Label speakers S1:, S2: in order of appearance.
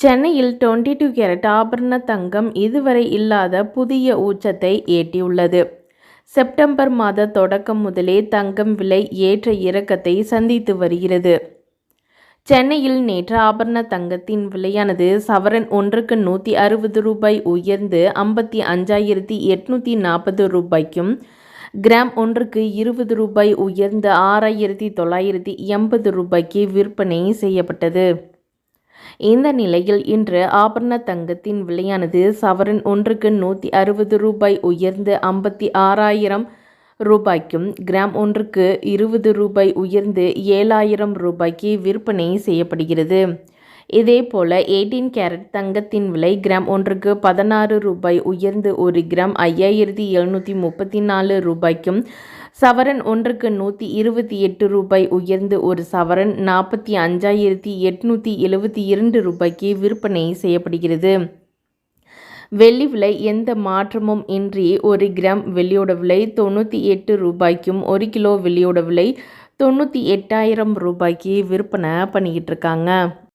S1: சென்னையில் twenty two carat ஆபரண தங்கம் இதுவரை இல்லாத புதிய உச்சத்தை எட்டியுள்ளது செப்டம்பர் மாத தொடக்கம் முதலே தங்கம் விலை ஏற்ற இறக்கத்தை சந்தித்து வருகிறது. சென்னையில் நேற்று ஆபரண தங்கத்தின் விலையானது சவரன் ஒன்றுக்கு நூற்றி அறுபது ரூபாய் உயர்ந்து ஐம்பத்தி அஞ்சாயிரத்தி எட்நூற்றி நாற்பது ரூபாய்க்கும் கிராம் ஒன்றுக்கு இருபது ரூபாய் உயர்ந்து ஆறாயிரத்தி தொள்ளாயிரத்தி எண்பது ரூபாய்க்கு விற்பனை செய்யப்பட்டது. இந்த நிலையில் இன்று ஆபரண தங்கத்தின் விலையானது சவரன் ஒன்றுக்கு நூற்றி அறுபது ரூபாய் உயர்ந்து ஐம்பத்தி ஆறாயிரம் ரூபாய்க்கும் கிராம் ஒன்றுக்கு இருபது ரூபாய் உயர்ந்து ஏழாயிரம் ரூபாய்க்கு விற்பனை செய்யப்படுகிறது. இதேபோல எயிட்டீன் கேரட் தங்கத்தின் விலை கிராம் ஒன்றுக்கு பதினாறு ரூபாய் உயர்ந்து ஒரு கிராம் ஐயாயிரத்தி எழுநூற்றி முப்பத்தி நாலு ரூபாய்க்கும் சவரன் ஒன்றுக்கு நூற்றி இருபத்தி எட்டு ரூபாய் உயர்ந்து ஒரு சவரன் நாற்பத்தி அஞ்சாயிரத்தி எட்நூற்றி எழுபத்தி இரண்டு ரூபாய்க்கு விற்பனை செய்யப்படுகிறது. வெள்ளி விலை எந்த மாற்றமும் இன்றி ஒரு கிராம் வெள்ளியோட விலை தொண்ணூற்றி எட்டு ரூபாய்க்கும் ஒரு கிலோ வெள்ளியோட விலை தொண்ணூற்றி எட்டாயிரம் ரூபாய்க்கு விற்பனை பண்ணிக்கிட்டு இருக்காங்க.